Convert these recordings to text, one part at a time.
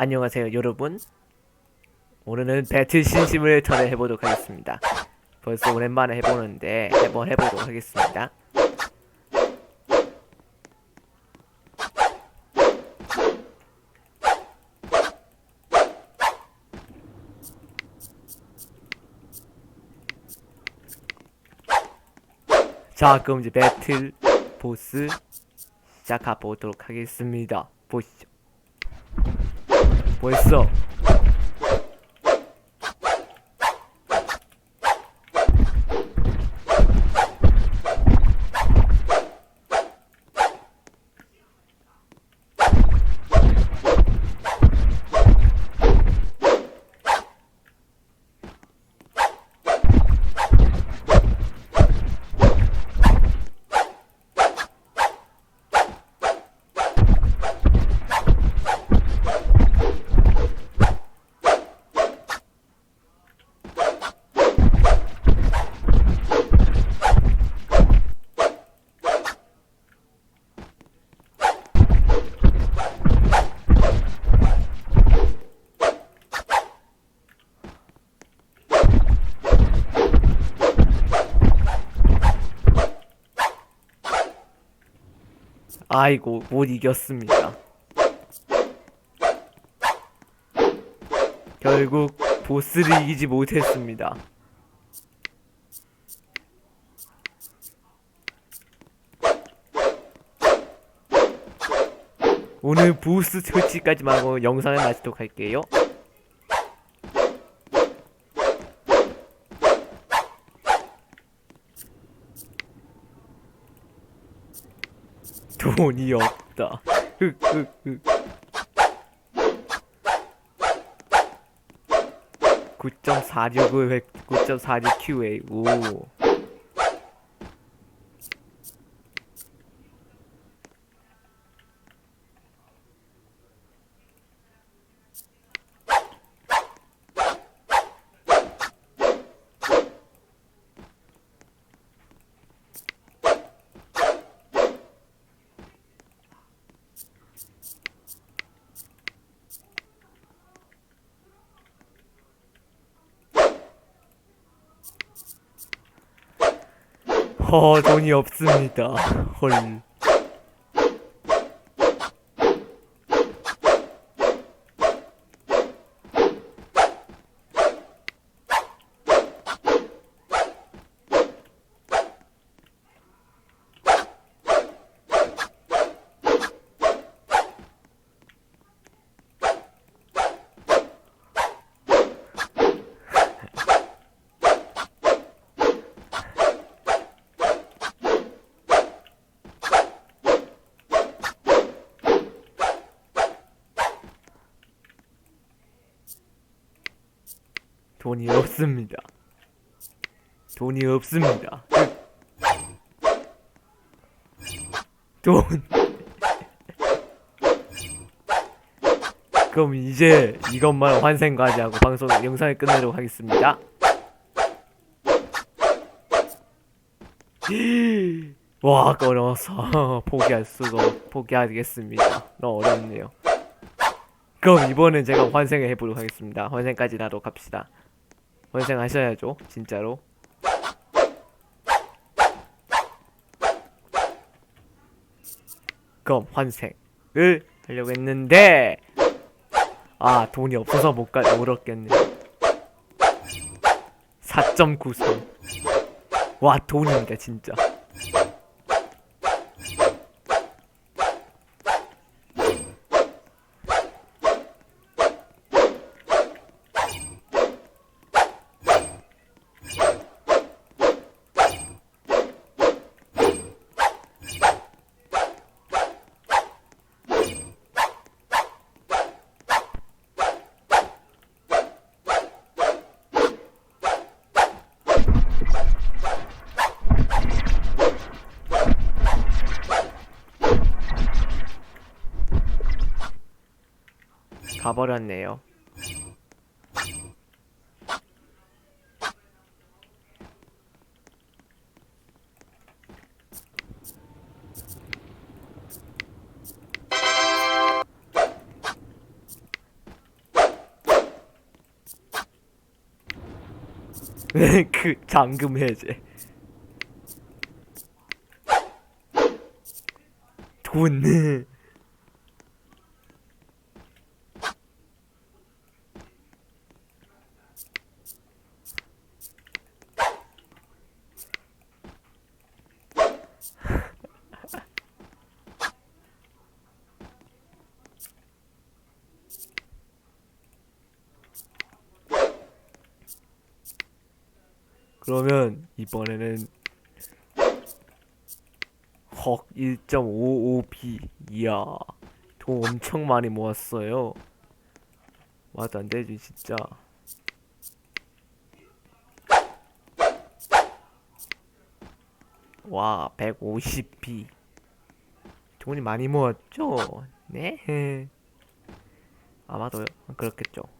안녕하세요 여러분. 오늘은 배틀 신심을 전해 해보도록 하겠습니다. 벌써 오랜만에 해보는데 한번 해보도록 하겠습니다. 자 그럼 이제 배틀 보스 시작해 보도록 하겠습니다. 보시죠 벌써 아이고 못 이겼습니다. 결국 보스를 이기지 못했습니다. 오늘 보스 설치까지만 하고 영상을 마치도록 할게요. 돈이 없다. 흑흑흑. 9.46을 9.46QA 오. 허 돈이 없습니다. 헐. 돈이 없습니다. 돈이 없습니다. 돈. 그럼 이제 이것만 환생 과제하고 방송 영상을 끝내도록 하겠습니다. 와, 어려워서 포기할 수가 포기하겠습니다. 너무 어렵네요. 그럼 이번엔 제가 환생을 해보도록 하겠습니다. 환생까지 나도록 합시다. 환생 하셔야죠, 진짜로. 그럼 환생을 하려고 했는데 아 돈이 없어서 못 가, 어렵겠네. 4.93. 와 돈입니다 진짜. 가버렸네요. 그 잠금 해제 돈 그러면 이번에는 헉 1.55b 이야 돈 엄청 많이 모았어요. 말도 안 되지 진짜. 와 150b 돈이 많이 모았죠? 네? 아마도 그렇겠죠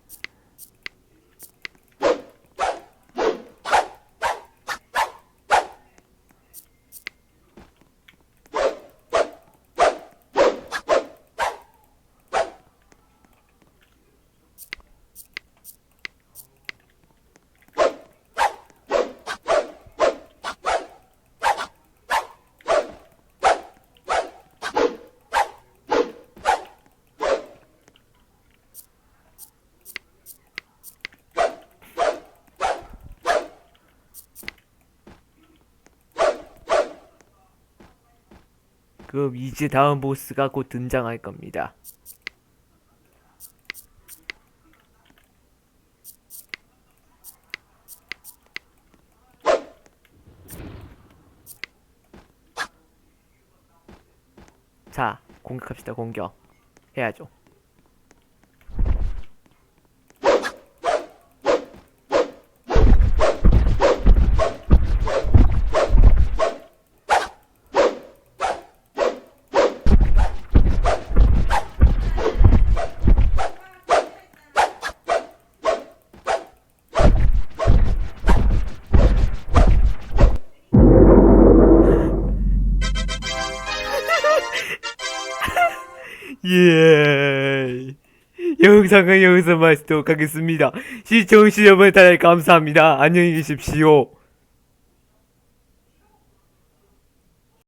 그럼 이제 다음 보스가 곧 등장할 겁니다. 자, 공격합시다, 공격. 해야죠. 예. 영상은 여기서 마치도록 하겠습니다. 시청해주신 여러분 다들 감사합니다. 안녕히 계십시오.